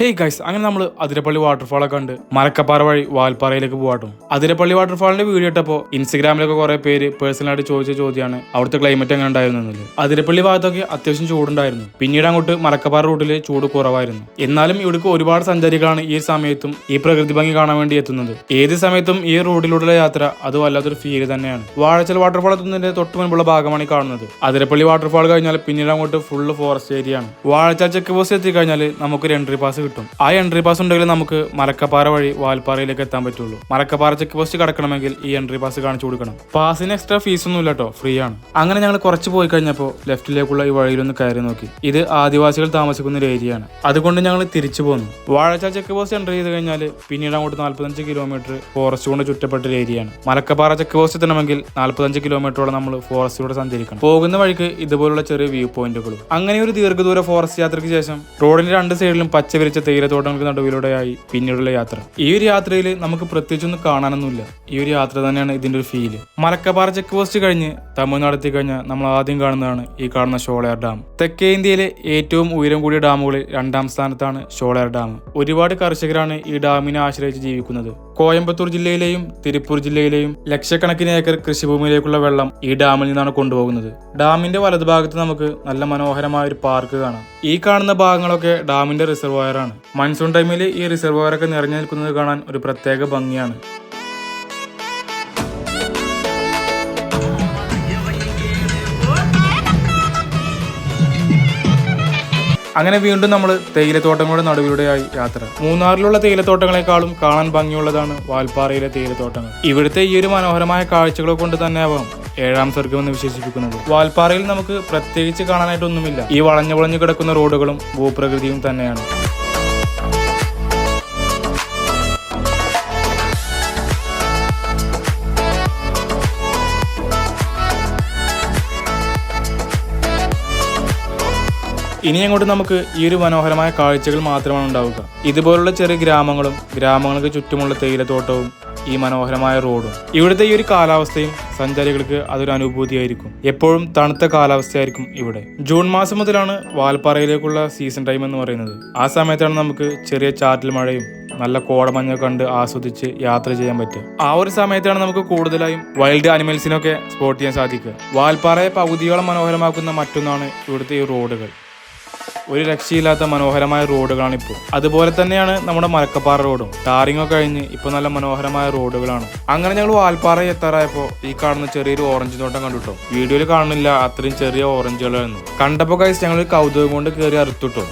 Hey guys അങ്ങനെ നമ്മൾ അതിരപ്പള്ളി വാട്ടർഫാളൊക്കെ ഉണ്ട് മലക്കപ്പാറ വഴി വാൽപ്പാറയിലേക്ക് പോകാട്ടും അതിരപ്പള്ളി വാട്ടർഫാളിന്റെ വീഡിയോ ഇട്ടപ്പോൾ ഇൻസ്റ്റാഗ്രാമിലൊക്കെ കുറെ പേര് പേഴ്സണലായിട്ട് ചോദിച്ച ചോദ്യമാണ് അവിടുത്തെ ക്ലൈമറ്റ് എങ്ങനെ ഉണ്ടായിരുന്നു അതിരപ്പള്ളി ഭാഗത്തൊക്കെ അത്യാവശ്യം ചൂടുണ്ടായിരുന്നു. പിന്നീട് അങ്ങോട്ട് മലക്കപ്പാറ റൂട്ടിൽ ചൂട് കുറവായിരുന്നു. എന്നാലും ഇവിടേക്ക് ഒരുപാട് സഞ്ചാരികളാണ് ഈ സമയത്തും ഈ പ്രകൃതി ഭംഗി കാണാൻ വേണ്ടി എത്തുന്നത്. ഏത് സമയത്തും ഈ റോഡിലൂടെയുള്ള യാത്ര അത് വല്ലാത്തൊരു ഫീൽ തന്നെയാണ്. വാഴച്ചൽ വാട്ടർഫാൾ എത്തുന്നതിന്റെ തൊട്ട് മുൻപുള്ള ഭാഗമാണ് ഈ കാണുന്നത്. അതിരപ്പള്ളി വാട്ടർഫാൾ കഴിഞ്ഞാൽ പിന്നീട് അങ്ങോട്ട് ഫുള്ള് ഫോറസ്റ്റ് ഏരിയ ആണ്. വാഴച്ചാൽ ചെക്ക് പോസ്റ്റ് എത്തിക്കഴിഞ്ഞാൽ നമുക്കൊരു എൻട്രി പാസ് കിട്ടും. ആ എൻട്രി പാസ് ഉണ്ടെങ്കിൽ നമുക്ക് മലക്കപ്പാറ വഴി വാൽപ്പാറയിലേക്ക് എത്താൻ പറ്റുള്ളൂ. മലക്കപ്പാറ ചെക്ക് പോസ്റ്റ് കടക്കണമെങ്കിൽ ഈ എൻട്രി പാസ് കാണിച്ചു കൊടുക്കണം. പാസിന് എക്സ്ട്രാ ഫീസ് ഒന്നും ഇല്ല കേട്ടോ ഫ്രീ ആണ്. അങ്ങനെ ഞങ്ങൾ കുറച്ച് പോയി കഴിഞ്ഞപ്പോൾ ലെഫ്റ്റിലേക്കുള്ള ഈ വഴിയിലൊന്ന് കയറി നോക്കി. ഇത് ആദിവാസികൾ താമസിക്കുന്ന ഒരു ഏരിയ ആണ്. അതുകൊണ്ട് ഞങ്ങൾ തിരിച്ചു പോന്നു. വാഴച്ചാൽ ചെക്ക് പോസ്റ്റ് എൻട്രി ചെയ്ത് കഴിഞ്ഞാൽ പിന്നീട് അങ്ങോട്ട് നാൽപ്പത്തഞ്ച് കിലോമീറ്റർ ഫോറസ്റ്റ് കൊണ്ട് ചുറ്റപ്പെട്ട ഒരു ഏരിയ ആണ്. മലക്കപ്പാറ ചെക്ക് പോസ്റ്റ് എത്തണമെങ്കിൽ നാൽപ്പത്തഞ്ച് കിലോമീറ്ററോളം നമ്മൾ ഫോറസ്റ്റിലൂടെ സഞ്ചരിക്കണം. പോകുന്ന വഴിക്ക് ഇതുപോലുള്ള ചെറിയ വ്യൂ പോയിന്റുകളും അങ്ങനെ ഒരു ദീർഘദൂര ഫോറസ്റ്റ് യാത്രയ്ക്ക് ശേഷം റോഡിന്റെ രണ്ട് സൈഡിലും പച്ച വിരിച്ച തേയിലത്തോട്ടങ്ങൾക്ക് നടുവിലൂടെയായി പിന്നീടുള്ള യാത്ര. ഈ ഒരു യാത്രയിൽ നമുക്ക് പ്രത്യേകിച്ചൊന്നും കാണാനൊന്നുമില്ല. ഈ ഒരു യാത്ര തന്നെയാണ് ഇതിന്റെ ഒരു ഫീൽ മലക്കപ്പാറ ചെക്ക് പോസ്റ്റ് കഴിഞ്ഞ് തമിഴ്നാട് എത്തിക്കഴിഞ്ഞാൽ നമ്മൾ ആദ്യം കാണുന്നതാണ് ഈ കാണുന്ന ഷോളയാർ ഡാം. തെക്കേ ഇന്ത്യയിലെ ഏറ്റവും ഉയരം കൂടിയ ഡാമുകളിൽ രണ്ടാം സ്ഥാനത്താണ് ഷോളയാർ ഡാം. ഒരുപാട് കർഷകരാണ് ഈ ഡാമിനെ ആശ്രയിച്ച് ജീവിക്കുന്നത്. കോയമ്പത്തൂർ ജില്ലയിലെയും തിരുപ്പൂർ ജില്ലയിലെയും ലക്ഷക്കണക്കിന് ഏക്കർ കൃഷിഭൂമിയിലേക്കുള്ള വെള്ളം ഈ ഡാമിൽ നിന്നാണ് കൊണ്ടുപോകുന്നത്. ഡാമിന്റെ വലതുഭാഗത്ത് നമുക്ക് നല്ല മനോഹരമായ ഒരു പാർക്ക് കാണാം. ഈ കാണുന്ന ഭാഗങ്ങളൊക്കെ ഡാമിന്റെ റിസർവോയറാണ് മൺസൂൺ ടൈമിൽ ഈ റിസർവോയറൊക്കെ നിറഞ്ഞു നിൽക്കുന്നത് കാണാൻ ഒരു പ്രത്യേക ഭംഗിയാണ്. അങ്ങനെ വീണ്ടും നമ്മൾ തേയിലത്തോട്ടങ്ങളുടെ നടുവിലൂടെയായി യാത്ര. മൂന്നാറിലുള്ള തേയിലത്തോട്ടങ്ങളെക്കാളും കാണാൻ ഭംഗിയുള്ളതാണ് വാൽപ്പാറയിലെ തേയിലത്തോട്ടങ്ങൾ. ഇവിടുത്തെ ഈ ഒരു മനോഹരമായ കാഴ്ചകളെ കൊണ്ട് തന്നെ ആവാം ഏഴാം സ്വർഗം എന്ന് വിശേഷിപ്പിക്കുന്നത്. വാൽപ്പാറയിൽ നമുക്ക് പ്രത്യേകിച്ച് കാണാനായിട്ടൊന്നുമില്ല. ഈ വളഞ്ഞു വളഞ്ഞു കിടക്കുന്ന റോഡുകളും ഭൂപ്രകൃതിയും തന്നെയാണ്. ഇനി അങ്ങോട്ട് നമുക്ക് ഈ ഒരു മനോഹരമായ കാഴ്ചകൾ മാത്രമാണ് ഉണ്ടാവുക. ഇതുപോലുള്ള ചെറിയ ഗ്രാമങ്ങളും ഗ്രാമങ്ങൾക്ക് ചുറ്റുമുള്ള തേയിലത്തോട്ടവും ഈ മനോഹരമായ റോഡും ഇവിടുത്തെ ഈ ഒരു കാലാവസ്ഥയും സഞ്ചാരികൾക്ക് അതൊരു അനുഭൂതിയായിരിക്കും. എപ്പോഴും തണുത്ത കാലാവസ്ഥയായിരിക്കും ഇവിടെ. ജൂൺ മാസം മുതലാണ് വാൽപ്പാറയിലേക്കുള്ള സീസൺ ടൈം എന്ന് പറയുന്നത്. ആ സമയത്താണ് നമുക്ക് ചെറിയ ചാറ്റൽ മഴയും നല്ല കോടമഞ്ഞ കണ്ട് ആസ്വദിച്ച് യാത്ര ചെയ്യാൻ പറ്റും ആ ഒരു സമയത്താണ് നമുക്ക് കൂടുതലായും വൈൽഡ് ആനിമൽസിനൊക്കെ സ്പോട്ട് ചെയ്യാൻ സാധിക്കുക. വാൽപ്പാറയെ പകുതിയോളം മനോഹരമാക്കുന്ന മറ്റൊന്നാണ് ഇവിടുത്തെ ഈ റോഡുകൾ. ഒരു രക്ഷയില്ലാത്ത മനോഹരമായ റോഡുകളാണ് ഇപ്പോൾ അതുപോലെ തന്നെയാണ് നമ്മുടെ മലക്കപ്പാറ റോഡും. ടാറിംഗ് ഒക്കെ കഴിഞ്ഞ് ഇപ്പോൾ നല്ല മനോഹരമായ റോഡുകളാണ്. അങ്ങനെ ഞങ്ങൾ വാൽപ്പാറ എത്താറായപ്പോൾ ഈ കാണുന്ന ചെറിയൊരു ഓറഞ്ച് തോട്ടം കണ്ടുട്ടോ വീഡിയോയിൽ കാണുന്നില്ല അത്രയും ചെറിയ ഓറഞ്ചുകളായിരുന്നു കണ്ടപ്പോൾ കഴിച്ച് ഞങ്ങൾ കൗതുകം കൊണ്ട് കയറി അറുത്തുട്ടോ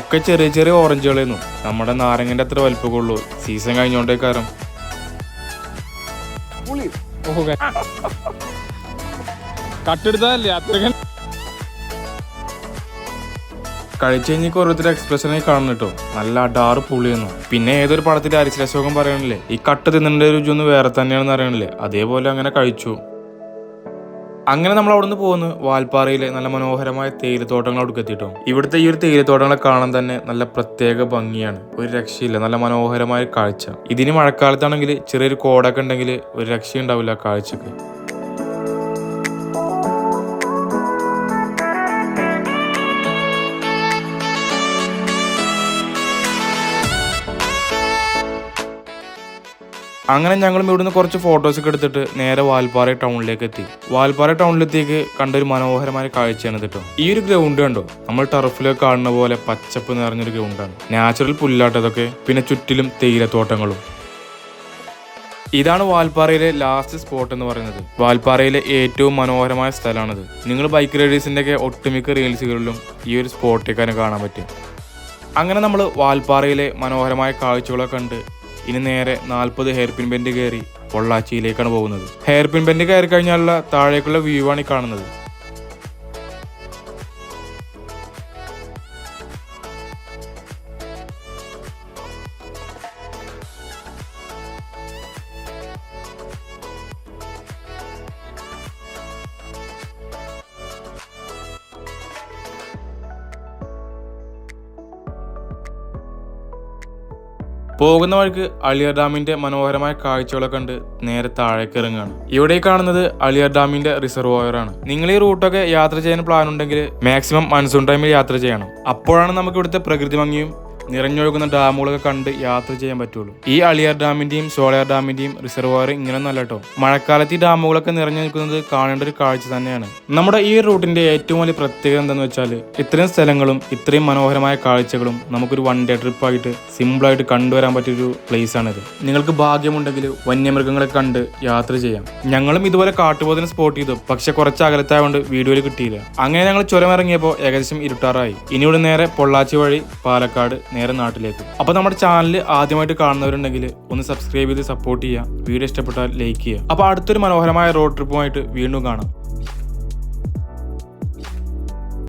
ഒക്കെ ചെറിയ ചെറിയ ഓറഞ്ചുകളായിരുന്നു നമ്മുടെ നാരങ്ങന്റെ അത്ര വലിപ്പമുള്ളൂ സീസൺ കഴിഞ്ഞോണ്ടേ കാരണം കട്ടെടുത്തതല്ലേ? അത്രയ്ക്ക് കഴിച്ചു കഴിഞ്ഞാൽ ഓരോരുത്തരുടെ എക്സ്പ്രഷനായി കാണുന്നു കേട്ടോ. നല്ല അടാറ് പുളിയെന്നു. പിന്നെ ഏതൊരു പടത്തിൽ അരിശിലശോകം പറയണില്ലേ? ഈ കട്ട് തിന്നേണ്ട രുചി ഒന്ന് വേറെ തന്നെയാണെന്ന് അറിയണില്ലേ? അതേപോലെ അങ്ങനെ കഴിച്ചു. അങ്ങനെ നമ്മൾ അവിടുന്ന് പോകുന്നു വാൽപ്പാറയിലെ നല്ല മനോഹരമായ തേയിലത്തോട്ടങ്ങൾ അവിടെ എത്തിയിട്ടോ. ഇവിടുത്തെ ഈ ഒരു തേയിലത്തോട്ടങ്ങളെ കാണാൻ തന്നെ നല്ല പ്രത്യേക ഭംഗിയാണ്. ഒരു രക്ഷയില്ല. നല്ല മനോഹരമായ കാഴ്ച. ഇതിന് മഴക്കാലത്താണെങ്കിൽ ചെറിയൊരു കോടൊക്കെ ഉണ്ടെങ്കിൽ ഒരു രക്ഷയുണ്ടാവില്ല കാഴ്ചക്ക്. അങ്ങനെ ഞങ്ങളും ഇവിടുന്ന് കുറച്ച് ഫോട്ടോസ് ഒക്കെ എടുത്തിട്ട് നേരെ വാൽപ്പാറ ടൗണിലേക്ക് എത്തി. വാൽപ്പാറ ടൗണിലെത്തിയേക്ക് കണ്ട ഒരു മനോഹരമായ കാഴ്ചയാണ് കേട്ടോ ഈ ഒരു ഗ്രൗണ്ട് കണ്ടോ? നമ്മൾ ടർഫിലൊക്കെ കാണുന്ന പോലെ പച്ചപ്പ് നിറഞ്ഞൊരു ഗ്രൗണ്ടാണ് നാച്ചുറൽ പുല്ലാട്ടതൊക്കെ പിന്നെ ചുറ്റിലും തേയിലത്തോട്ടങ്ങളും. ഇതാണ് വാൽപ്പാറയിലെ ലാസ്റ്റ് സ്പോട്ട് എന്ന് പറയുന്നത്. വാൽപ്പാറയിലെ ഏറ്റവും മനോഹരമായ സ്ഥലമാണിത്. നിങ്ങൾ ബൈക്ക് റൈഡേഴ്സിന്റെ ഒക്കെ ഒട്ടുമിക്ക റീൽസുകളിലും ഈ ഒരു സ്പോട്ടേക്കാണ് കാണാൻ പറ്റും അങ്ങനെ നമ്മൾ വാൽപ്പാറയിലെ മനോഹരമായ കാഴ്ചകളൊക്കെ കണ്ട് ഇനി നേരെ നാൽപ്പത് ഹെയർ പിൻ ബെൻഡ് കയറി പൊള്ളാച്ചിയിലേക്കാണ് പോകുന്നത്. ഹെയർ പിൻ ബെൻഡ് കയറി കഴിഞ്ഞാലുള്ള താഴേക്കുള്ള വ്യൂ ആണ് ഈ കാണുന്നത്. പോകുന്ന വഴിക്ക് അളിയർ ഡാമിന്റെ മനോഹരമായ കാഴ്ചകളെ കണ്ട് നേരെ താഴേക്ക് ഇറങ്ങുകയാണ്. ഇവിടെ കാണുന്നത് അളിയർ ഡാമിന്റെ റിസർവോയർ ആണ് നിങ്ങൾ ഈ റൂട്ടൊക്കെ യാത്ര ചെയ്യാൻ പ്ലാൻ ഉണ്ടെങ്കിൽ മാക്സിമം മൺസൂൺ ടൈമിൽ യാത്ര ചെയ്യണം. അപ്പോഴാണ് നമുക്ക് ഇവിടുത്തെ പ്രകൃതി ഭംഗിയും നിറഞ്ഞൊഴുകുന്ന ഡാമുകളൊക്കെ കണ്ട് യാത്ര ചെയ്യാൻ പറ്റുള്ളൂ. ഈ അളിയാർ ഡാമിന്റെയും സോളയാർ ഡാമിന്റെയും റിസർവോയർ ഇങ്ങനെ നല്ല കേട്ടോ. മഴക്കാലത്ത് ഈ ഡാമുകളൊക്കെ നിറഞ്ഞു നിൽക്കുന്നത് കാണേണ്ട ഒരു കാഴ്ച തന്നെയാണ്. നമ്മുടെ ഈ റൂട്ടിന്റെ ഏറ്റവും വലിയ പ്രത്യേകത എന്താണെന്ന് വെച്ചാൽ ഇത്രയും സ്ഥലങ്ങളും ഇത്രയും മനോഹരമായ കാഴ്ചകളും നമുക്കൊരു വൺ ഡേ ട്രിപ്പായിട്ട് സിമ്പിളായിട്ട് കണ്ടുവരാൻ പറ്റിയൊരു പ്ലേസ് ആണിത്. നിങ്ങൾക്ക് ഭാഗ്യമുണ്ടെങ്കിൽ വന്യമൃഗങ്ങളെ കണ്ട് യാത്ര ചെയ്യാം. ഞങ്ങളും ഇതുപോലെ കാട്ടുപോതിനെ സ്പോട്ട് ചെയ്തു. പക്ഷെ കുറച്ച് അകലത്തായതുകൊണ്ട് വീഡിയോയിൽ കിട്ടിയില്ല. അങ്ങനെ ഞങ്ങൾ ചുരം ഇറങ്ങിയപ്പോൾ ഏകദേശം ഇരുട്ടാറായി. ഇനി ഇവിടെ നേരെ പൊള്ളാച്ചി വഴി പാലക്കാട് നേരെ നാട്ടിലേക്ക്. അപ്പൊ നമ്മുടെ ചാനൽ ആദ്യമായിട്ട് കാണുന്നവരുണ്ടെങ്കിൽ ഒന്ന് സബ്സ്ക്രൈബ് ചെയ്ത് സപ്പോർട്ട് ചെയ്യുക. വീഡിയോ ഇഷ്ടപ്പെട്ടാൽ ലൈക്ക് ചെയ്യുക. അപ്പൊ അടുത്തൊരു മനോഹരമായ റോഡ് ട്രിപ്പുമായിട്ട് വീണ്ടും കാണാം.